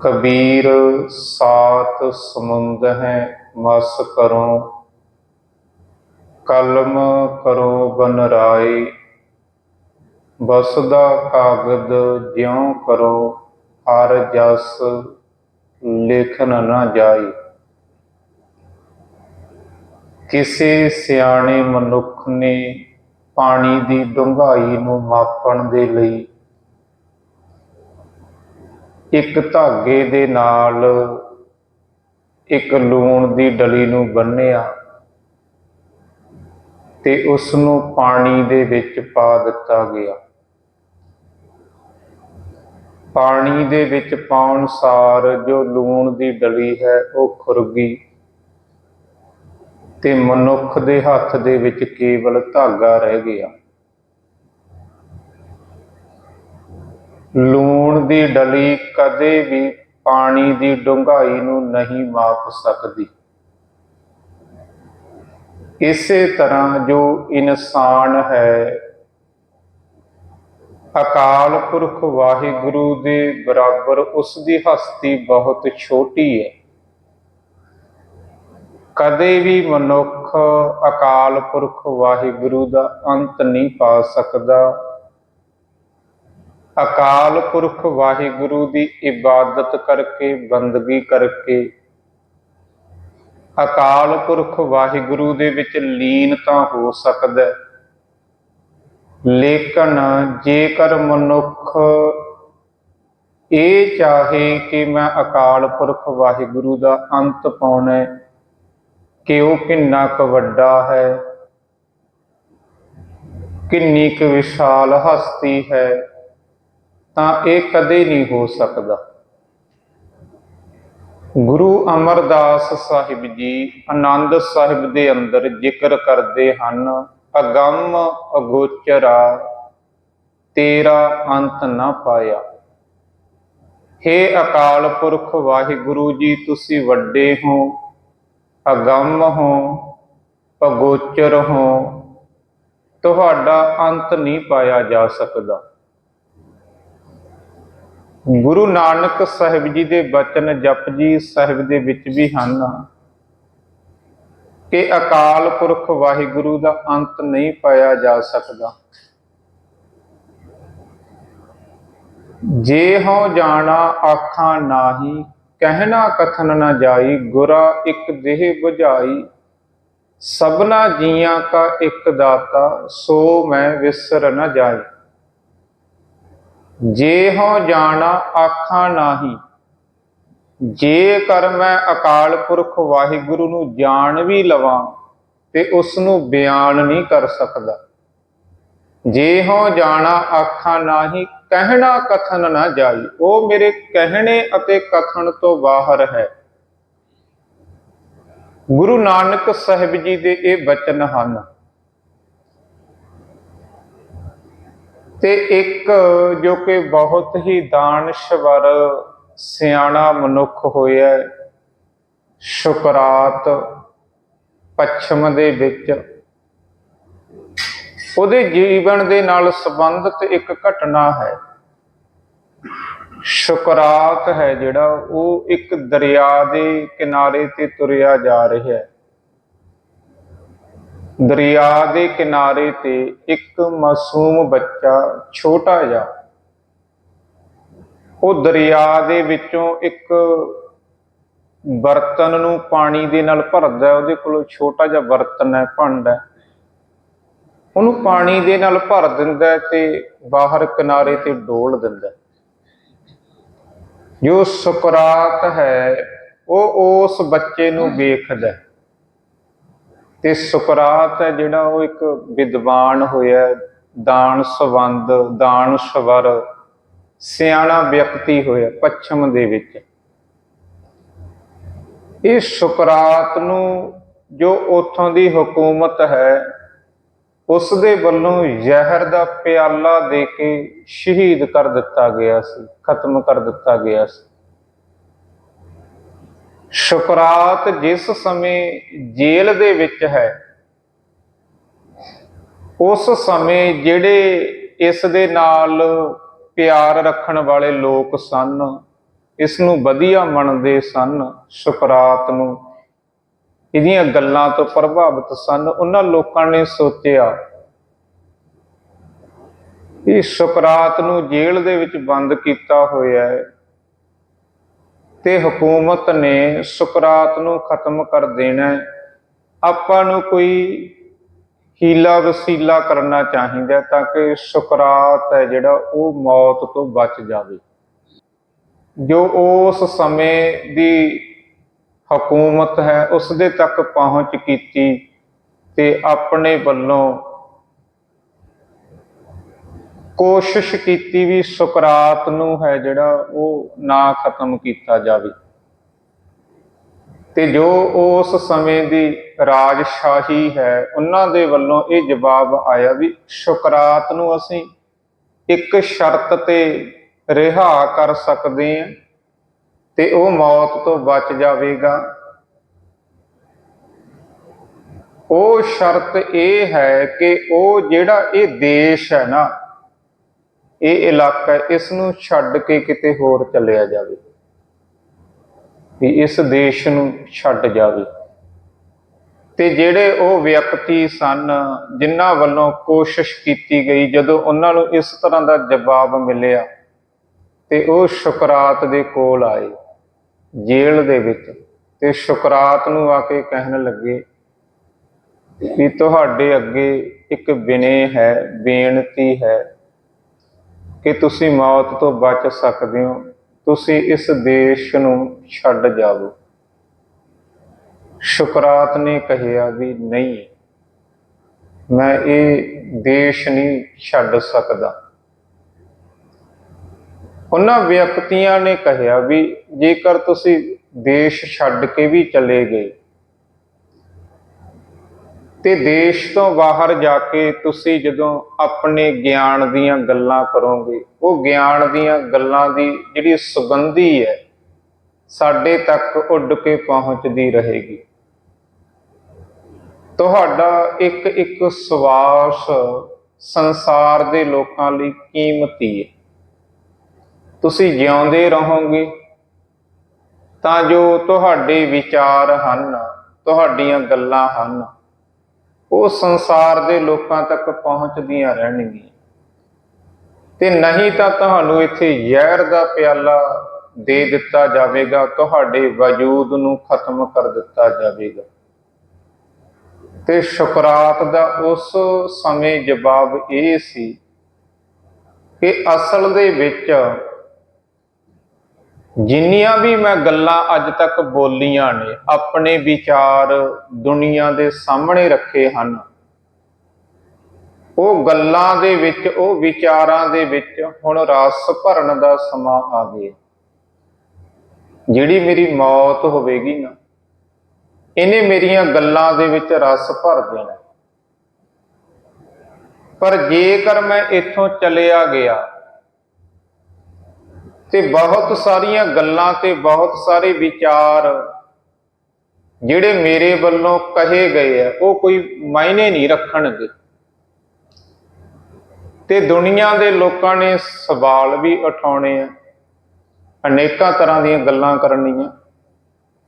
ਕਬੀਰ ਸਾਤ ਸਮੁੰਦ ਹੈ, ਮਸ ਕਰੋ। ਕਲਮ ਕਰੋ ਬਨ ਰਾਏ ਬਸਦਾ ਕਾਗਦ ਜਿਉ ਕਰੋ, ਹਰ ਜਸ ਲੇਖਨ ਨਾ ਜਾਈ ਕਿਸੇ ਸਿਆਣੇ ਮਨੁੱਖ ਨੇ ਪਾਣੀ ਦੀ ਡੂੰਘਾਈ ਨੂੰ ਮਾਪਣ ਦੇ ਲਈ ਇੱਕ ਧਾਗੇ ਦੇ ਨਾਲ ਇੱਕ ਲੂਣ ਦੀ ਡਲੀ ਨੂੰ ਬੰਨਿਆ ਤੇ ਉਸ ਨੂੰ ਪਾਣੀ ਦੇ ਵਿੱਚ ਪਾ ਦਿੱਤਾ ਗਿਆ। ਪਾਣੀ ਦੇ ਵਿੱਚ ਪਾਉਣ ਸਾਰ ਜੋ ਲੂਣ ਦੀ ਡਲੀ ਹੈ, ਉਹ ਖੁਰਗੀ ਤੇ ਮਨੁੱਖ ਦੇ ਹੱਥ ਦੇ ਵਿੱਚ ਕੇਵਲ ਧਾਗਾ ਰਹਿ ਗਿਆ। ਲੂਣ ਦੀ ਡਲੀ ਕਦੇ ਵੀ ਪਾਣੀ ਦੀ ਡੂੰਘਾਈ ਨੂੰ ਨਹੀਂ ਮਾਪ ਸਕਦੀ। ਇਸੇ ਤਰ੍ਹਾਂ ਜੋ ਇਨਸਾਨ ਹੈ, ਅਕਾਲ ਪੁਰਖ ਵਾਹਿਗੁਰੂ ਦੇ ਬਰਾਬਰ ਉਸ ਦੀ ਹਸਤੀ ਬਹੁਤ ਛੋਟੀ ਹੈ। ਕਦੇ ਵੀ ਮਨੁੱਖ ਅਕਾਲ ਪੁਰਖ ਵਾਹਿਗੁਰੂ ਦਾ ਅੰਤ ਨਹੀਂ ਪਾ ਸਕਦਾ। ਅਕਾਲ ਪੁਰਖ ਵਾਹਿਗੁਰੂ ਦੀ ਇਬਾਦਤ ਕਰਕੇ, ਬੰਦਗੀ ਕਰਕੇ ਅਕਾਲ ਪੁਰਖ ਵਾਹਿਗੁਰੂ ਦੇ ਵਿੱਚ ਲੀਨ ਤਾਂ ਹੋ ਸਕਦਾ ਹੈ। ਲੇਕਿਨ ਜੇਕਰ ਮਨੁੱਖ ਇਹ ਚਾਹੇ ਕਿ ਮੈਂ ਅਕਾਲ ਪੁਰਖ ਵਾਹਿਗੁਰੂ ਦਾ ਅੰਤ ਪਾਉਣਾ ਕਿ ਉਹ ਕਿੰਨਾ ਕੁ ਵੱਡਾ ਹੈ, ਕਿੰਨੀ ਕੁ ਵਿਸ਼ਾਲ ਹਸਤੀ ਹੈ ਤਾਂ ਇਹ ਕਦੇ ਨਹੀਂ ਹੋ ਸਕਦਾ। ਗੁਰੂ ਅਮਰਦਾਸ ਸਾਹਿਬ ਜੀ ਆਨੰਦ ਸਾਹਿਬ ਦੇ ਅੰਦਰ ਜ਼ਿਕਰ ਕਰਦੇ ਹਨ, ਅਗੰਮ ਅਗੋਚਰਾ, ਤੇਰਾ ਅੰਤ ਨਾ ਪਾਇਆ। ਹੇ ਅਕਾਲ ਪੁਰਖ, ਵਾਹਿਗੁਰੂ ਜੀ, ਤੁਸੀਂ ਵੱਡੇ ਹੋ, ਅਗੰਮ ਹੋ, ਅਗੋਚਰ ਹੋ। ਤੁਹਾਡਾ ਅੰਤ ਨਹੀਂ ਪਾਇਆ ਜਾ ਸਕਦਾ। ਗੁਰੂ ਨਾਨਕ ਸਾਹਿਬ ਜੀ ਦੇ ਬਚਨ ਜਪਜੀ ਸਾਹਿਬ ਦੇ ਵਿੱਚ ਵੀ ਹਨ। ਕਿ ਅਕਾਲ ਪੁਰਖ ਵਾਹਿਗੁਰੂ ਦਾ ਅੰਤ ਨਹੀਂ ਪਾਇਆ ਜਾ ਸਕਦਾ। ਜੇ ਹੋ ਜਾਣਾ ਆਖਾਂ ਨਾਹੀ, ਕਹਿਣਾ ਕਥਨ ਨਾ ਜਾਈ, ਗੁਰਾ ਇੱਕ ਦੇਹ 부ਝਾਈ ਸਭਨਾ ਜੀਆਂ ਕਾ ਇੱਕ ਦਾਤਾ, ਸੋ ਮੈਂ ਵਿਸਰ ਨਾ ਜਾਈ। ਜੇ ਹਉ ਜਾਣਾ ਆਖਾਂ ਨਾਹੀ, ਜੇ ਕਰ ਮੈਂ ਅਕਾਲ ਪੁਰਖ ਵਾਹਿਗੁਰੂ ਨੂੰ ਜਾਣ ਵੀ ਲਵਾਂ, ਤੇ ਉਸ ਨੂੰ ਬਿਆਨ ਨਹੀਂ ਕਰ ਸਕਦਾ। ਜੇ ਹਉ ਜਾਣਾ ਆਖਾਂ ਨਾਹੀ, ਕਹਿਣਾ ਕਥਨ ਨਾ ਜਾਈ, ਉਹ ਮੇਰੇ ਕਹਿਣੇ ਅਤੇ ਕਥਨ ਤੋਂ ਬਾਹਰ ਹੈ। ਗੁਰੂ ਨਾਨਕ ਸਾਹਿਬ ਜੀ ਦੇ ਇਹ ਬਚਨ ਹਨ ਤੇ ਇੱਕ ਜੋ ਕਿ ਬਹੁਤ ਹੀ ਦਾਨਸ਼ਵਰ ਸਿਆਣਾ ਮਨੁੱਖ ਹੋਇਆ ਸ਼ੁਕਰਾਤ ਪੱਛਮ ਦੇ ਵਿੱਚ। ਉਹਦੇ ਜੀਵਨ ਦੇ ਨਾਲ ਸੰਬੰਧਿਤ ਇੱਕ ਘਟਨਾ ਹੈ। ਸ਼ੁਕਰਾਤ ਹੈ ਜਿਹੜਾ, ਉਹ ਇੱਕ ਦਰਿਆ ਦੇ ਕਿਨਾਰੇ ਤੇ ਤੁਰਿਆ ਜਾ ਰਿਹਾ ਹੈ। ਦਰਿਆ ਦੇ ਕਿਨਾਰੇ ਤੇ ਇੱਕ ਮਾਸੂਮ ਬੱਚਾ ਛੋਟਾ ਜਿਹਾ। ਉਹ ਦਰਿਆ ਦੇ ਵਿੱਚੋਂ ਇੱਕ ਬਰਤਨ ਨੂੰ ਪਾਣੀ ਦੇ ਨਾਲ ਭਰਦਾ ਉਹਦੇ ਕੋਲ ਛੋਟਾ ਜਿਹਾ ਬਰਤਨ ਹੈ, ਭਾਂਡਾ ਹੈ। ਉਹਨੂੰ ਪਾਣੀ ਦੇ ਨਾਲ ਭਰ ਦਿੰਦਾ ਤੇ ਬਾਹਰ ਕਿਨਾਰੇ ਤੇ ਡੋਲ ਦਿੰਦਾ ਜੋ ਸੁਕਰਾਤ ਹੈ, ਉਹ ਉਸ ਬੱਚੇ ਨੂੰ ਵੇਖਦਾ ਤੇ ਸੁਕਰਾਤ ਹੈ ਜਿਹੜਾ ਉਹ ਇੱਕ ਵਿਦਵਾਨ ਹੋਇਆ, ਦਾਨ ਸਵੰਦ ਦਾਨ ਸਵਰ, ਸਿਆਣਾ ਵਿਅਕਤੀ ਹੋਇਆ ਪੱਛਮ ਦੇ ਵਿੱਚ। ਇਹ ਸੁਕਰਾਤ ਨੂੰ ਜੋ ਉਥੋਂ ਦੀ ਹਕੂਮਤ ਹੈ ਉਸ ਦੇ ਵੱਲੋਂ ਜ਼ਹਿਰ ਦਾ ਪਿਆਲਾ ਦੇ ਕੇ ਸ਼ਹੀਦ ਕਰ ਦਿੱਤਾ ਗਿਆ ਸੀ, ਖਤਮ ਕਰ ਦਿੱਤਾ ਗਿਆ ਸੀ। ਸ਼ੁਕਰਾਤ ਜਿਸ ਸਮੇਂ ਜੇਲ੍ਹ ਦੇ ਵਿੱਚ ਹੈ, ਉਸ ਸਮੇਂ ਜਿਹੜੇ ਇਸ ਦੇ ਨਾਲ ਪਿਆਰ ਰੱਖਣ ਵਾਲੇ ਲੋਕ ਸਨ, ਇਸ ਨੂੰ ਵਧੀਆ ਮੰਨਦੇ ਸਨ, ਸੁਕਰਾਤ ਨੂੰ। ਇਹਦੀਆਂ ਗੱਲਾਂ ਤੋਂ ਪ੍ਰਭਾਵਿਤ ਸਨ। ਉਹਨਾਂ ਲੋਕਾਂ ਨੇ ਸੋਚਿਆ, ਇਹ ਸੁਕਰਾਤ ਨੂੰ ਜੇਲ੍ਹ ਦੇ ਵਿੱਚ ਬੰਦ ਕੀਤਾ ਹੋਇਆ ਹੈ। ਤੇ ਹਕੂਮਤ ਨੇ ਸੁਕਰਾਤ ਨੂੰ ਖਤਮ ਕਰ ਦੇਣਾ ਆਪਾਂ ਨੂੰ ਕੋਈ ਹੀਲਾ ਵਸੀਲਾ ਕਰਨਾ ਚਾਹੀਦਾ ਤਾਂ ਕਿ ਸੁਕਰਾਤ ਹੈ ਜਿਹੜਾ ਉਹ ਮੌਤ ਤੋਂ ਬਚ ਜਾਵੇ। ਜੋ ਉਸ ਸਮੇਂ ਦੀ ਹਕੂਮਤ ਹੈ ਉਸ ਦੇ ਤੱਕ ਪਹੁੰਚ ਕੀਤੀ ਤੇ ਆਪਣੇ ਵੱਲੋਂ ਕੋਸ਼ਿਸ਼ ਕੀਤੀ ਵੀ ਸੁਕਰਾਤ ਨੂੰ ਹੈ ਜਿਹੜਾ ਉਹ ਨਾ ਖਤਮ ਕੀਤਾ ਜਾਵੇ। ਤੇ ਜੋ ਉਸ ਸਮੇਂ ਦੀ ਰਾਜਸ਼ਾਹੀ ਹੈ, ਉਹਨਾਂ ਦੇ ਵੱਲੋਂ ਇਹ ਜਵਾਬ ਆਇਆ ਵੀ ਸੁਕਰਾਤ ਨੂੰ ਅਸੀਂ ਇੱਕ ਸ਼ਰਤ ਤੇ ਰਿਹਾ ਕਰ ਸਕਦੇ ਹਾਂ ਤੇ ਉਹ ਮੌਤ ਤੋਂ ਬਚ ਜਾਵੇਗਾ। ਉਹ ਸ਼ਰਤ ਇਹ ਹੈ ਕਿ ਉਹ ਜਿਹੜਾ ਇਹ ਦੇਸ਼ ਹੈ ਨਾ ਇਹ ਇਲਾਕਾ ਇਸ ਨੂੰ ਛੱਡ ਕੇ ਕਿਤੇ ਹੋਰ ਚੱਲਿਆ ਜਾਵੇ। ਵੀ ਇਸ ਦੇਸ਼ ਨੂੰ ਛੱਡ ਜਾਵੇ। ਤੇ ਜਿਹੜੇ ਉਹ ਵਿਅਕਤੀ ਸਨ, ਜਿਨ੍ਹਾਂ ਵੱਲੋਂ ਕੋਸ਼ਿਸ਼ ਕੀਤੀ ਗਈ, ਜਦੋਂ ਉਹਨਾਂ ਨੂੰ ਇਸ ਤਰ੍ਹਾਂ ਦਾ ਜਵਾਬ ਮਿਲਿਆ, ਤੇ ਉਹ ਸ਼ੁਕਰਾਤ ਦੇ ਕੋਲ ਆਏ, ਜੇਲ੍ਹ ਦੇ ਵਿੱਚ। ਤੇ ਸ਼ੁਕਰਾਤ ਨੂੰ ਆ ਕੇ ਕਹਿਣ ਲੱਗੇ, ਵੀ ਤੁਹਾਡੇ ਅੱਗੇ ਇੱਕ ਬਿਨੇ ਹੈ, ਬੇਨਤੀ ਹੈ ਕਿ ਤੁਸੀਂ ਮੌਤ ਤੋਂ ਬਚ ਸਕਦੇ ਹੋ। ਤੁਸੀਂ ਇਸ ਦੇਸ਼ ਨੂੰ ਛੱਡ ਜਾਵੋ। ਸ਼ੁਕਰਾਤ ਨੇ ਕਹਿਆ ਵੀ ਨਹੀਂ, ਮੈਂ ਇਹ ਦੇਸ਼ ਨਹੀਂ ਛੱਡ ਸਕਦਾ। ਉਹਨਾਂ ਵਿਅਕਤੀਆਂ ਨੇ ਕਹਿਆ ਵੀ ਜੇਕਰ ਤੁਸੀਂ ਦੇਸ਼ ਛੱਡ ਕੇ ਵੀ ਚਲੇ ਗਏ ਤੇ ਦੇਸ਼ ਤੋਂ ਬਾਹਰ ਜਾ ਕੇ ਤੁਸੀਂ ਜਦੋਂ ਆਪਣੇ ਗਿਆਨ ਦੀਆਂ ਗੱਲਾਂ ਕਰੋਗੇ, ਉਹ ਗਿਆਨ ਦੀਆਂ ਗੱਲਾਂ ਦੀ ਜਿਹੜੀ ਸੁਗੰਧੀ ਹੈ, ਸਾਡੇ ਤੱਕ ਉੱਡ ਕੇ ਪਹੁੰਚਦੀ ਰਹੇਗੀ। ਤੁਹਾਡਾ ਇੱਕ ਇੱਕ ਸਵਾਸ ਸੰਸਾਰ ਦੇ ਲੋਕਾਂ ਲਈ ਕੀਮਤੀ ਹੈ। ਤੁਸੀਂ ਜਿਉਂਦੇ ਰਹੋਗੇ, ਤਾਂ ਜੋ ਤੁਹਾਡੇ ਵਿਚਾਰ ਹਨ, ਤੁਹਾਡੀਆਂ ਗੱਲਾਂ ਹਨ। ਉਹ ਸੰਸਾਰ ਦੇ ਲੋਕਾਂ ਤੱਕ ਪਹੁੰਚਦੀਆਂ ਰਹਿਣਗੀਆਂ। ਤੇ ਨਹੀਂ ਤਾਂ ਤੁਹਾਨੂੰ ਇੱਥੇ ਜ਼ਹਿਰ ਦਾ ਪਿਆਲਾ ਦੇ ਦਿੱਤਾ ਜਾਵੇਗਾ, ਤੁਹਾਡੇ ਵਜੂਦ ਨੂੰ ਖਤਮ ਕਰ ਦਿੱਤਾ ਜਾਵੇਗਾ। ਤੇ ਸ਼ੁਕਰਾਤ ਦਾ ਉਸ ਸਮੇਂ ਜਵਾਬ ਇਹ ਸੀ ਕਿ ਅਸਲ ਦੇ ਵਿੱਚ ਜਿੰਨੀਆਂ ਵੀ ਮੈਂ ਗੱਲਾਂ ਅੱਜ ਤੱਕ ਬੋਲੀਆਂ ਨੇ, ਆਪਣੇ ਵਿਚਾਰ ਦੁਨੀਆ ਦੇ ਸਾਹਮਣੇ ਰੱਖੇ ਹਨ। ਉਹ ਗੱਲਾਂ ਦੇ ਵਿੱਚ, ਉਹ ਵਿਚਾਰਾਂ ਦੇ ਵਿੱਚ ਹੁਣ ਰਸ ਭਰਨ ਦਾ ਸਮਾਂ ਆ ਗਿਆ। ਜਿਹੜੀ ਮੇਰੀ ਮੌਤ ਹੋਵੇਗੀ ਨਾ, ਇਹਨੇ ਮੇਰੀਆਂ ਗੱਲਾਂ ਦੇ ਵਿੱਚ ਰਸ ਭਰ ਦੇਣਾ। ਪਰ ਜੇਕਰ ਮੈਂ ਇੱਥੋਂ ਚਲਿਆ ਗਿਆ ਤੇ ਬਹੁਤ ਸਾਰੀਆਂ ਗੱਲਾਂ ਤੇ ਬਹੁਤ ਸਾਰੇ ਵਿਚਾਰ ਜਿਹੜੇ ਮੇਰੇ ਵੱਲੋਂ ਕਹੇ ਗਏ ਆ, ਉਹ ਕੋਈ ਮਾਇਨੇ ਨਹੀਂ ਰੱਖਣਗੇ। ਤੇ ਦੁਨੀਆ ਦੇ ਲੋਕਾਂ ਨੇ ਸਵਾਲ ਵੀ ਉਠਾਉਣੇ ਆ, ਅਨੇਕਾਂ ਤਰ੍ਹਾਂ ਦੀਆਂ ਗੱਲਾਂ ਕਰਨੀਆਂ।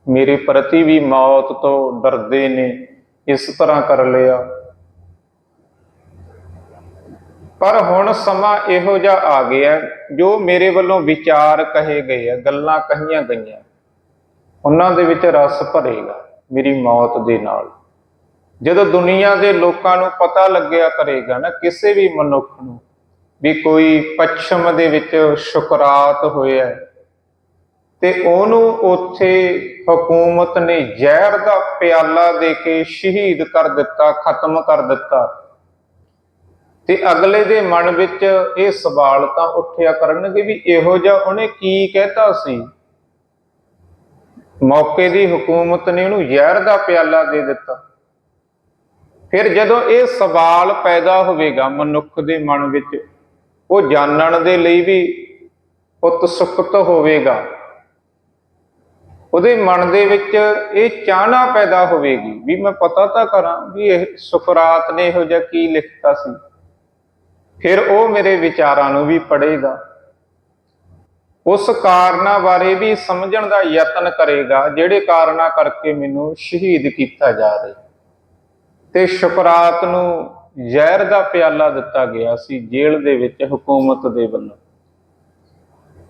ਮੇਰੇ ਪ੍ਰਤੀ ਵੀ ਮੌਤ ਤੋਂ ਡਰਦੇ ਨੇ, ਇਸ ਤਰ੍ਹਾਂ ਕਰ ਲਿਆ। ਪਰ ਹੁਣ ਸਮਾਂ ਇਹੋ ਜਿਹਾ ਆ ਗਿਆ ਜੋ ਮੇਰੇ ਵੱਲੋਂ ਵਿਚਾਰ ਕਹੇ ਗਏ ਆ, ਗੱਲਾਂ ਕਹੀਆਂ ਗਈਆਂ। ਉਹਨਾਂ ਦੇ ਵਿੱਚ ਰਸ ਭਰੇਗਾ ਮੇਰੀ ਮੌਤ ਦੇ ਨਾਲ। ਜਦੋਂ ਦੁਨੀਆ ਦੇ ਲੋਕਾਂ ਨੂੰ ਪਤਾ ਲੱਗਿਆ ਕਰੇਗਾ ਨਾ ਕਿਸੇ ਵੀ ਮਨੁੱਖ ਨੂੰ ਵੀ ਕੋਈ ਪੱਛਮ ਦੇ ਵਿੱਚ ਸ਼ੁਕਰਾਤ ਹੋਇਆ ਤੇ ਉਹਨੂੰ ਉੱਥੇ ਹਕੂਮਤ ਨੇ ਜ਼ਹਿਰ ਦਾ ਪਿਆਲਾ ਦੇ ਕੇ ਸ਼ਹੀਦ ਕਰ ਦਿੱਤਾ, ਖਤਮ ਕਰ ਦਿੱਤਾ। ਤੇ ਅਗਲੇ ਦੇ ਮਨ ਵਿੱਚ ਇਹ ਸਵਾਲ ਤਾਂ ਉੱਠਿਆ ਕਰਨਗੇ ਵੀ ਇਹੋ ਜਿਹਾ ਉਹਨੇ ਕੀ ਕਹਿਤਾ ਸੀ? ਮੌਕੇ ਦੀ ਹਕੂਮਤ ਨੇ ਉਹਨੂੰ ਜ਼ਹਿਰ ਦਾ ਪਿਆਲਾ ਦੇ ਦਿੱਤਾ। ਫਿਰ ਜਦੋਂ ਇਹ ਸਵਾਲ ਪੈਦਾ ਹੋਵੇਗਾ ਮਨੁੱਖ ਦੇ ਮਨ ਵਿੱਚ, ਉਹ ਜਾਣਨ ਦੇ ਲਈ ਵੀ ਉਤਸੁਕਤ ਹੋਵੇਗਾ। ਉਹਦੇ ਮਨ ਦੇ ਵਿੱਚ ਇਹ ਚਾਹਨਾ ਪੈਦਾ ਹੋਵੇਗੀ ਵੀ ਮੈਂ ਪਤਾ ਤਾਂ ਕਰਾਂ ਵੀ ਇਹ ਸੁਕਰਾਤ ਨੇ ਇਹੋ ਜਿਹਾ ਕੀ ਲਿਖਤਾ ਸੀ। ਫਿਰ ਉਹ ਮੇਰੇ ਵਿਚਾਰਾਂ ਨੂੰ ਵੀ ਪੜ੍ਹੇਗਾ। ਉਸ ਕਾਰਨਾਂ ਬਾਰੇ ਵੀ ਸਮਝਣ ਦਾ ਯਤਨ ਕਰੇਗਾ, ਜਿਹੜੇ ਕਾਰਨਾਂ ਕਰਕੇ ਮੈਨੂੰ ਸ਼ਹੀਦ ਕੀਤਾ ਜਾ ਰਿਹਾ। ਤੇ ਸ਼ੁਕਰਾਤ ਨੂੰ ਜ਼ਹਿਰ ਦਾ ਪਿਆਲਾ ਦਿੱਤਾ ਗਿਆ ਸੀ, ਜੇਲ੍ਹ ਦੇ ਵਿੱਚ, ਹਕੂਮਤ ਦੇ ਵੱਲੋਂ।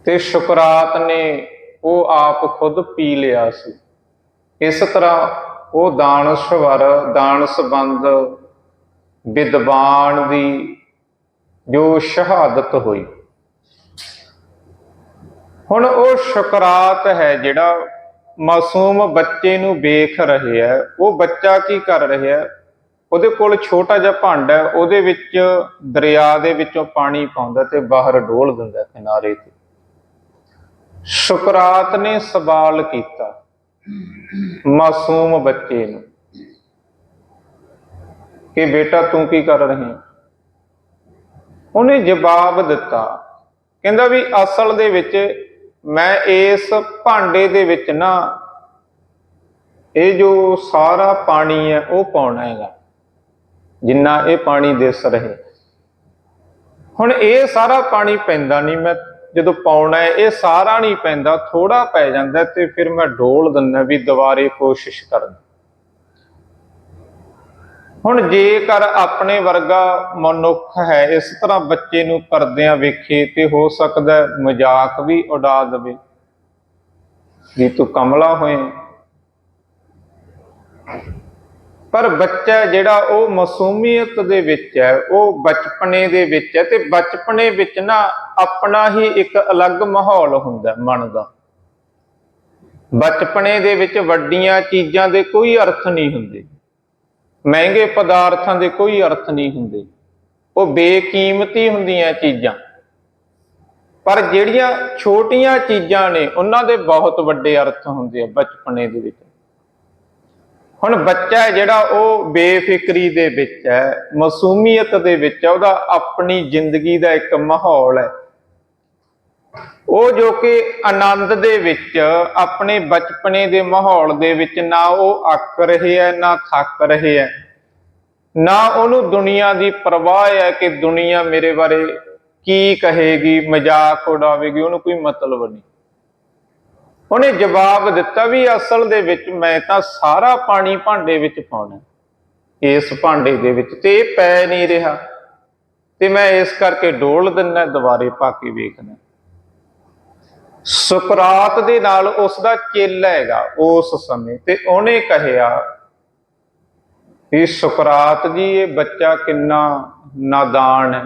ਤੇ ਸ਼ੁਕਰਾਤ ਨੇ ਉਹ ਆਪ ਖੁਦ ਪੀ ਲਿਆ ਸੀ। ਇਸ ਤਰ੍ਹਾਂ ਉਹ ਦਾਨਸ਼ਵਰ ਦਾਨ ਸੰਬੰਧ ਵਿਦਵਾਨ ਦੀ ਜੋ ਸ਼ਹਾਦਤ ਹੋਈ। ਹੁਣ ਉਹ ਸ਼ੁਕਰਾਤ ਹੈ ਜਿਹੜਾ ਮਾਸੂਮ ਬੱਚੇ ਨੂੰ ਵੇਖ ਰਿਹਾ ਹੈ। ਉਹ ਬੱਚਾ ਕੀ ਕਰ ਰਿਹਾ ਹੈ? ਉਹਦੇ ਕੋਲ ਛੋਟਾ ਜਿਹਾ ਭਾਂਡਾ ਹੈ। ਉਹਦੇ ਵਿੱਚ ਦਰਿਆ ਦੇ ਵਿੱਚੋਂ ਪਾਣੀ ਪਾਉਂਦਾ ਤੇ ਬਾਹਰ ਡੋਲ ਦਿੰਦਾ ਕਿਨਾਰੇ ਤੇ। ਸ਼ੁਕਰਾਤ ਨੇ ਸਵਾਲ ਕੀਤਾ ਮਾਸੂਮ ਬੱਚੇ ਨੂੰ ਕਿ ਬੇਟਾ ਤੂੰ ਕੀ ਕਰ ਰਹੀ ਉਹਨੇ ਜਵਾਬ ਦਿੱਤਾ। ਕਹਿੰਦਾ ਵੀ ਅਸਲ ਦੇ ਵਿੱਚ ਮੈਂ ਇਸ ਭਾਂਡੇ ਦੇ ਵਿੱਚ ਨਾ ਇਹ ਜੋ ਸਾਰਾ ਪਾਣੀ ਹੈ ਉਹ ਪਾਉਣਾ ਹੈਗਾ, ਜਿੰਨਾ ਇਹ ਪਾਣੀ ਦਿਸ ਰਹੇ। ਹੁਣ ਇਹ ਸਾਰਾ ਪਾਣੀ ਪੈਂਦਾ ਨਹੀਂ, ਮੈਂ ਜਦੋਂ ਪਾਉਣਾ ਹੈ, ਇਹ ਸਾਰਾ ਨਹੀਂ ਪੈਂਦਾ ਥੋੜਾ ਪੈ ਜਾਂਦਾ ਤੇ ਫਿਰ ਮੈਂ ਡੋਲ ਦਿੰਦਾ ਵੀ ਦੁਬਾਰੇ ਕੋਸ਼ਿਸ਼ ਕਰਨ। ਹੁਣ ਜੇਕਰ ਆਪਣੇ ਵਰਗਾ ਮਨੁੱਖ ਹੈ, ਇਸ ਤਰ੍ਹਾਂ ਬੱਚੇ ਨੂੰ ਕਰਦਿਆਂ ਵੇਖੇ ਤੇ ਹੋ ਸਕਦਾ ਮਜ਼ਾਕ ਵੀ ਉਡਾ ਦੇਵੇ। ਵੀ ਤੂੰ ਕਮਲਾ ਹੋਏ। ਪਰ ਬੱਚਾ ਜਿਹੜਾ ਉਹ ਮਾਸੂਮੀਅਤ ਦੇ ਵਿੱਚ ਹੈ, ਉਹ ਬਚਪਨੇ ਦੇ ਵਿੱਚ ਹੈ ਤੇ ਬਚਪਨੇ ਵਿੱਚ ਨਾ ਆਪਣਾ ਹੀ ਇੱਕ ਅਲੱਗ ਮਾਹੌਲ ਹੁੰਦਾ ਮਨ ਦਾ। ਬਚਪਨੇ ਦੇ ਵਿੱਚ ਵੱਡੀਆਂ ਚੀਜ਼ਾਂ ਦੇ ਕੋਈ ਅਰਥ ਨਹੀਂ ਹੁੰਦੇ। ਮਹਿੰਗੇ ਪਦਾਰਥਾਂ ਦੇ ਕੋਈ ਅਰਥ ਨਹੀਂ ਹੁੰਦੇ। ਉਹ ਬੇਕੀਮਤੀ ਹੁੰਦੀਆਂ ਚੀਜ਼ਾਂ। ਪਰ ਜਿਹੜੀਆਂ ਛੋਟੀਆਂ ਚੀਜ਼ਾਂ ਨੇ, ਉਹਨਾਂ ਦੇ ਬਹੁਤ ਵੱਡੇ ਅਰਥ ਹੁੰਦੇ ਆ ਬਚਪਨੇ ਦੇ ਵਿੱਚ। ਹੁਣ ਬੱਚਾ ਜਿਹੜਾ, ਉਹ ਬੇਫਿਕਰੀ ਦੇ ਵਿੱਚ ਹੈ, ਮਾਸੂਮੀਅਤ ਦੇ ਵਿੱਚ ਹੈ, ਉਹਦਾ ਆਪਣੀ ਜ਼ਿੰਦਗੀ ਦਾ ਇੱਕ ਮਾਹੌਲ ਹੈ। ਉਹ ਜੋ ਕਿ ਆਨੰਦ ਦੇ ਵਿੱਚ, ਆਪਣੇ ਬਚਪਨੇ ਦੇ ਮਾਹੌਲ ਦੇ ਵਿੱਚ ਨਾ ਉਹ ਅੱਕ ਰਹੇ ਹੈ ਨਾ ਥੱਕ ਰਹੇ ਹੈ ਨਾ ਉਹਨੂੰ ਦੁਨੀਆ ਦੀ ਪਰਵਾਹ ਹੈ ਕਿ ਦੁਨੀਆ ਮੇਰੇ ਬਾਰੇ ਕੀ ਕਹੇਗੀ, ਮਜ਼ਾਕ ਉਡਾਵੇਗੀ, ਉਹਨੂੰ ਕੋਈ ਮਤਲਬ ਨਹੀਂ। ਉਹਨੇ ਜਵਾਬ ਦਿੱਤਾ ਵੀ ਅਸਲ ਦੇ ਵਿੱਚ ਮੈਂ ਤਾਂ ਸਾਰਾ ਪਾਣੀ ਭਾਂਡੇ ਵਿੱਚ ਪਾਉਣਾ ਇਸ ਭਾਂਡੇ ਦੇ ਵਿੱਚ ਤੇ ਪੈ ਨਹੀਂ ਰਿਹਾ। ਤੇ ਮੈਂ ਇਸ ਕਰਕੇ ਡੋਲ ਦਿੰਨਾ ਦੁਬਾਰੇ ਪਾ ਕੇ ਵੇਖਣਾ ਸੁਕਰਾਤ ਦੇ ਨਾਲ ਉਸ ਦਾ ਚੇਲਾ ਹੈਗਾ, ਉਸ ਸਮੇਂ ਤੇ ਉਹਨੇ ਕਹਿਆ ਵੀ ਸੁਕਰਾਤ ਜੀ, ਇਹ ਬੱਚਾ ਕਿੰਨਾ ਨਾਦਾਨ ਹੈ।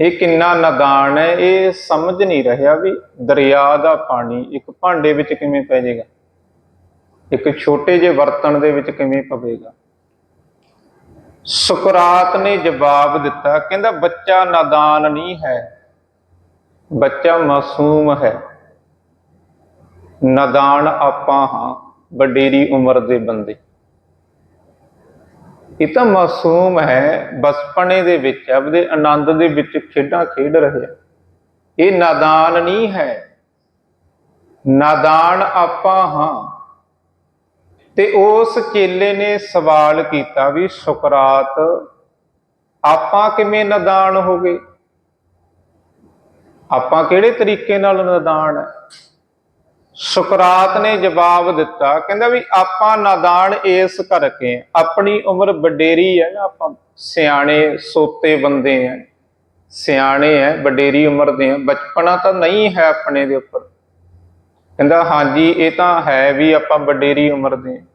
ਇਹ ਕਿੰਨਾ ਨਾਦਾਨ ਹੈ, ਇਹ ਸਮਝ ਨਹੀਂ ਰਿਹਾ ਵੀ ਦਰਿਆ ਦਾ ਪਾਣੀ ਇੱਕ ਭਾਂਡੇ ਵਿੱਚ ਕਿਵੇਂ ਪੈ ਜਾਏਗਾ, ਇੱਕ ਛੋਟੇ ਜਿਹੇ ਬਰਤਨ ਦੇ ਵਿੱਚ ਕਿਵੇਂ ਪਵੇਗਾ। ਸੁਕਰਾਤ ਨੇ ਜਵਾਬ ਦਿੱਤਾ, ਕਹਿੰਦਾ ਬੱਚਾ ਨਾਦਾਨ ਨਹੀਂ ਹੈ। ਬੱਚਾ ਮਾਸੂਮ ਹੈ। ਨਾਦਾਨ ਆਪਾਂ ਹਾਂ ਵਡੇਰੀ ਉਮਰ ਦੇ ਬੰਦੇ। ਇਹ ਤਾਂ ਮਾਸੂਮ ਹੈ, ਬਚਪਨੇ ਦੇ ਵਿੱਚ, ਆਪਦੇ ਆਨੰਦ ਦੇ ਵਿੱਚ ਖੇਡਾਂ ਖੇਡ ਰਹੇ ਇਹ ਨਾਦਾਨ ਨਹੀਂ ਹੈ। ਨਾਦਾਨ ਆਪਾਂ ਹਾਂ। ਤੇ ਉਸ ਚੇਲੇ ਨੇ ਸਵਾਲ ਕੀਤਾ ਵੀ, ਸੁਕਰਾਤ, ਆਪਾਂ ਕਿਵੇਂ ਨਾਦਾਨ ਹੋ ਗਏ? ਆਪਾਂ ਕਿਹੜੇ ਤਰੀਕੇ ਨਾਲ ਨਾਦਾਨ ਹੈ? ਸੁਕਰਾਤ ਨੇ ਜਵਾਬ ਦਿੱਤਾ, ਕਹਿੰਦਾ ਵੀ ਆਪਾਂ ਨਾਦਾਨ ਇਸ ਕਰਕੇ ਆਪਣੀ ਉਮਰ ਵਡੇਰੀ ਹੈ ਨਾ, ਆਪਾਂ ਸਿਆਣੇ, ਸੋਤੇ ਬੰਦੇ ਆ ਸਿਆਣੇ ਹੈ, ਵਡੇਰੀ ਉਮਰ ਦੇ ਆ ਬਚਪਨਾ ਤਾਂ ਨਹੀਂ ਹੈ ਆਪਣੇ ਦੇ ਉੱਪਰ। ਕਹਿੰਦਾ, ਹਾਂਜੀ, ਇਹ ਤਾਂ ਹੈ ਵੀ ਆਪਾਂ ਵਡੇਰੀ ਉਮਰ ਦੇ ਹਾਂ।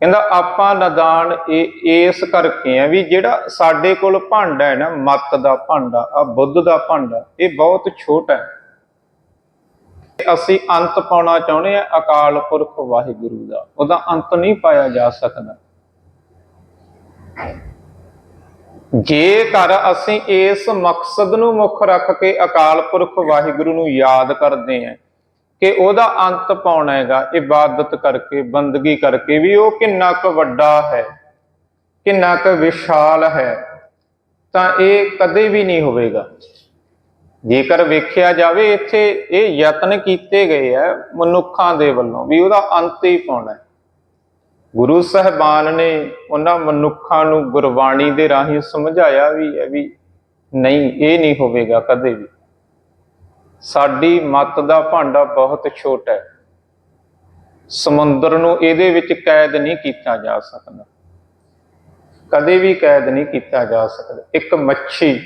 ਕਹਿੰਦਾ ਆਪਾਂ ਨਦਾਨ ਇਹ ਇਸ ਕਰਕੇ ਆ ਵੀ ਜਿਹੜਾ ਸਾਡੇ ਕੋਲ ਭਾਂਡਾ ਹੈ ਨਾ, ਮਤ ਦਾ ਭਾਂਡਾ ਆ ਬੁੱਧ ਦਾ ਭਾਂਡਾ ਇਹ ਬਹੁਤ ਛੋਟਾ ਹੈ। ਅਸੀਂ ਅੰਤ ਪਾਉਣਾ ਚਾਹੁੰਦੇ ਆ ਅਕਾਲ ਪੁਰਖ ਵਾਹਿਗੁਰੂ ਦਾ, ਉਹਦਾ ਅੰਤ ਨਹੀਂ ਪਾਇਆ ਜਾ ਸਕਦਾ। ਜੇਕਰ ਅਸੀਂ ਇਸ ਮਕਸਦ ਨੂੰ ਮੁੱਖ ਰੱਖ ਕੇ ਅਕਾਲ ਪੁਰਖ ਵਾਹਿਗੁਰੂ ਨੂੰ ਯਾਦ ਕਰਦੇ ਹਾਂ ਕਿ ਉਹਦਾ ਅੰਤ ਪਾਉਣਾ ਹੈਗਾ, ਇਬਾਦਤ ਕਰਕੇ, ਬੰਦਗੀ ਕਰਕੇ ਵੀ ਉਹ ਕਿੰਨਾ ਕੁ ਵੱਡਾ ਹੈ, ਕਿੰਨਾ ਕੁ ਵਿਸ਼ਾਲ ਹੈ, ਤਾਂ ਇਹ ਕਦੇ ਵੀ ਨਹੀਂ ਹੋਵੇਗਾ। ਜੇਕਰ ਵੇਖਿਆ ਜਾਵੇ, ਇੱਥੇ ਇਹ ਯਤਨ ਕੀਤੇ ਗਏ ਆ ਮਨੁੱਖਾਂ ਦੇ ਵੱਲੋਂ ਵੀ ਉਹਦਾ ਅੰਤ ਹੀ ਪਾਉਣਾ ਹੈ। ਗੁਰੂ ਸਾਹਿਬਾਨ ਨੇ ਉਹਨਾਂ ਮਨੁੱਖਾਂ ਨੂੰ ਗੁਰਬਾਣੀ ਦੇ ਰਾਹੀਂ ਸਮਝਾਇਆ ਵੀ ਹੈ ਵੀ ਨਹੀਂ, ਇਹ ਨਹੀਂ ਹੋਵੇਗਾ ਕਦੇ ਵੀ। ਸਾਡੀ ਮਤ ਦਾ ਭਾਂਡਾ ਬਹੁਤ ਛੋਟਾ ਹੈ। ਸਮੁੰਦਰ ਨੂੰ ਇਹਦੇ ਵਿੱਚ ਕੈਦ ਨਹੀਂ ਕੀਤਾ ਜਾ ਸਕਦਾ। ਕਦੇ ਵੀ ਕੈਦ ਨਹੀਂ ਕੀਤਾ ਜਾ ਸਕਦਾ। ਇੱਕ ਮੱਛੀ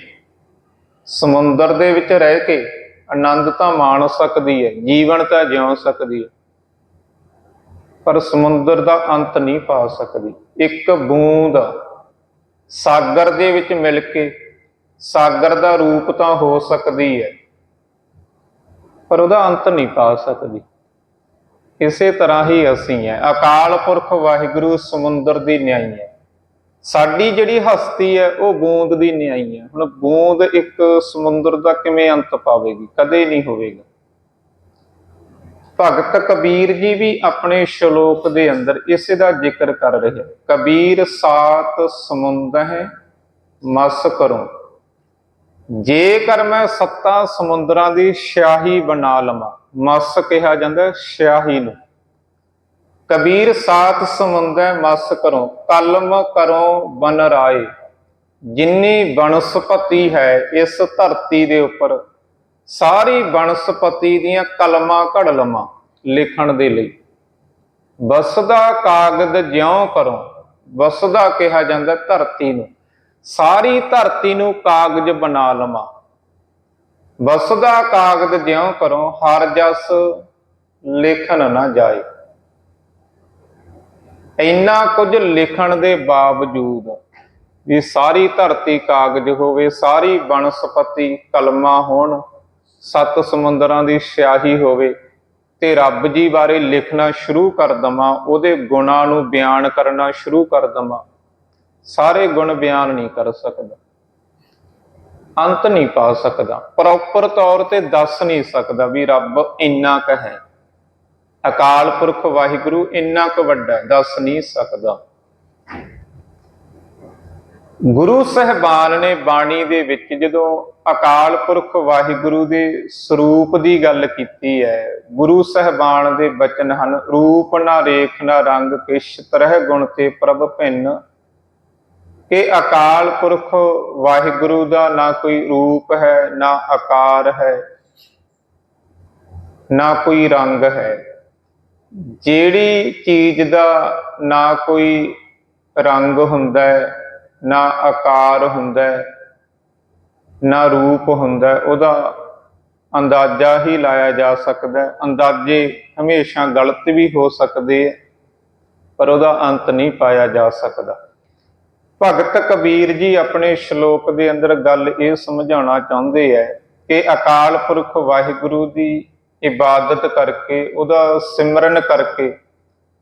ਸਮੁੰਦਰ ਦੇ ਵਿੱਚ ਰਹਿ ਕੇ ਆਨੰਦ ਤਾਂ ਮਾਣ ਸਕਦੀ ਹੈ, ਜੀਵਨ ਤਾਂ ਜਿਉ ਸਕਦੀ ਹੈ। ਪਰ ਸਮੁੰਦਰ ਦਾ ਅੰਤ ਨਹੀਂ ਪਾ ਸਕਦੀ। ਇੱਕ ਬੂੰਦ ਸਾਗਰ ਦੇ ਵਿੱਚ ਮਿਲ ਕੇ ਸਾਗਰ ਦਾ ਰੂਪ ਤਾਂ ਹੋ ਸਕਦੀ ਹੈ। ਪਰ ਉਹਦਾ ਅੰਤ ਨਹੀਂ ਪਾ ਸਕਦੀ। ਇਸੇ ਤਰ੍ਹਾਂ ਹੀ ਅਸੀਂ ਹੈ। ਅਕਾਲ ਪੁਰਖ ਵਾਹਿਗੁਰੂ ਸਮੁੰਦਰ ਦੀ ਨਿਆਈ ਹੈ। ਸਾਡੀ ਜਿਹੜੀ ਹਸਤੀ ਹੈ, ਉਹ ਬੂੰਦ ਦੀ ਨਿਆਈ ਹੈ। ਹੁਣ ਬੂੰਦ ਇੱਕ ਸਮੁੰਦਰ ਦਾ ਕਿਵੇਂ ਅੰਤ ਪਾਵੇਗੀ? ਕਦੇ ਨਹੀਂ ਹੋਵੇਗਾ। ਭਗਤ ਕਬੀਰ ਜੀ ਵੀ ਆਪਣੇ ਸ਼ਲੋਕ ਦੇ ਅੰਦਰ ਇਸੇ ਦਾ ਜ਼ਿਕਰ ਕਰ ਰਹੇ ਕਬੀਰ ਸਾਤ ਸਮੁੰਦ ਹੈ, ਮਸ ਕਰੋ। ਜੇਕਰ ਮੈਂ ਸੱਤਾ ਸਮੁੰਦਰਾਂ ਦੀ ਸਿਆਹੀ ਬਣਾ ਲਵਾਂ, ਮਸ ਕਿਹਾ ਜਾਂਦਾ ਸ਼ਾਹੀ ਨੂੰ। ਕਬੀਰ ਸਾਤ ਸਮੁੰਦੈ ਮਸ ਕਰੋ, ਕਲਮ ਕਰੋ ਬਨ ਰਾਏ। ਜਿੰਨੀ ਬਨਸਪਤੀ ਹੈ ਇਸ ਧਰਤੀ ਦੇ ਉੱਪਰ, ਸਾਰੀ ਬਨਸਪਤੀ ਦੀਆਂ ਕਲਮਾਂ ਘੜ ਲਵਾਂ ਲਿਖਣ ਦੇ ਲਈ। ਵਸਦਾ ਕਾਗਦ ਜਿਉਂ ਕਰੋ, ਵਸਦਾ ਕਿਹਾ ਜਾਂਦਾ ਧਰਤੀ ਨੂੰ। ਸਾਰੀ ਧਰਤੀ ਨੂੰ ਕਾਗਜ਼ ਬਣਾ ਲਵਾਂ। ਵਸਦਾ ਕਾਗਜ਼ ਜਿਉ ਕਰੋ, ਹਰ ਜਸ ਲਿਖਣ ਨਾ ਜਾਏ। ਇੰਨਾ ਕੁਝ ਲਿਖਣ ਦੇ ਬਾਵਜੂਦ ਵੀ ਸਾਰੀ ਧਰਤੀ ਕਾਗਜ਼ ਹੋਵੇ, ਸਾਰੀ ਬਨਸਪਤੀ ਕਲਮਾਂ ਹੋਣ, ਸੱਤ ਸਮੁੰਦਰਾਂ ਦੀ ਸਿਆਹੀ ਹੋਵੇ, ਤੇ ਰੱਬ ਜੀ ਬਾਰੇ ਲਿਖਣਾ ਸ਼ੁਰੂ ਕਰ ਦਵਾਂ, ਉਹਦੇ ਗੁਣਾਂ ਨੂੰ ਬਿਆਨ ਕਰਨਾ ਸ਼ੁਰੂ ਕਰ ਦਵਾਂ। ਸਾਰੇ ਗੁਣ ਬਿਆਨ ਨਹੀਂ ਕਰ ਸਕਦਾ। ਅੰਤ ਨਹੀਂ ਪਾ ਸਕਦਾ। ਪ੍ਰੋਪਰ ਤੌਰ ਤੇ ਦੱਸ ਨਹੀਂ ਸਕਦਾ ਵੀ ਰੱਬ ਇੰਨਾ ਕੁ ਹੈ। ਅਕਾਲ ਪੁਰਖ ਵਾਹਿਗੁਰੂ ਇੰਨਾ ਕੁ ਵੱਡਾ ਦੱਸ ਨਹੀਂ ਸਕਦਾ। ਗੁਰੂ ਸਹਿਬਾਨ ਨੇ ਬਾਣੀ ਦੇ ਵਿੱਚ ਜਦੋਂ ਅਕਾਲ ਪੁਰਖ ਵਾਹਿਗੁਰੂ ਦੇ ਸਰੂਪ ਦੀ ਗੱਲ ਕੀਤੀ ਹੈ, ਗੁਰੂ ਸਹਿਬਾਨ ਦੇ ਬਚਨ ਹਨ, ਰੂਪ ਨਾ ਰੇਖ ਨਾ ਰੰਗ ਕਿਛ ਤਰਹ ਗੁਣ ਤੇ ਪ੍ਰਭ ਭਿੰਨ। ਕਿ ਅਕਾਲ ਪੁਰਖ ਵਾਹਿਗੁਰੂ ਦਾ ਨਾ ਕੋਈ ਰੂਪ ਹੈ, ਨਾ ਆਕਾਰ ਹੈ, ਨਾ ਕੋਈ ਰੰਗ ਹੈ। ਜਿਹੜੀ ਚੀਜ਼ ਦਾ ਨਾ ਕੋਈ ਰੰਗ ਹੁੰਦਾ ਹੈ, ਨਾ ਆਕਾਰ ਹੁੰਦਾ ਹੈ, ਨਾ ਰੂਪ ਹੁੰਦਾ ਹੈ, ਉਹਦਾ ਅੰਦਾਜ਼ਾ ਹੀ ਲਾਇਆ ਜਾ ਸਕਦਾ ਹੈ। ਅੰਦਾਜ਼ੇ ਹਮੇਸ਼ਾ ਗਲਤ ਵੀ ਹੋ ਸਕਦੇ ਹੈ, ਪਰ ਉਹਦਾ ਅੰਤ ਨਹੀਂ ਪਾਇਆ ਜਾ ਸਕਦਾ। ਭਗਤ ਕਬੀਰ ਜੀ ਆਪਣੇ ਸ਼ਲੋਕ ਦੇ ਅੰਦਰ ਗੱਲ ਇਹ ਸਮਝਾਉਣਾ ਚਾਹੁੰਦੇ ਹੈ ਕਿ ਅਕਾਲ ਪੁਰਖ ਵਾਹਿਗੁਰੂ ਦੀ ਇਬਾਦਤ ਕਰਕੇ, ਉਹਦਾ ਸਿਮਰਨ ਕਰਕੇ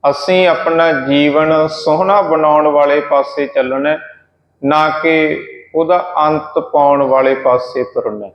ਅਸੀਂ ਆਪਣਾ ਜੀਵਨ ਸੋਹਣਾ ਬਣਾਉਣ ਵਾਲੇ ਪਾਸੇ ਚੱਲਣਾ ਨਾ ਕਿ ਉਹਦਾ ਅੰਤ ਪਾਉਣ ਵਾਲੇ ਪਾਸੇ ਤੁਰਨਾ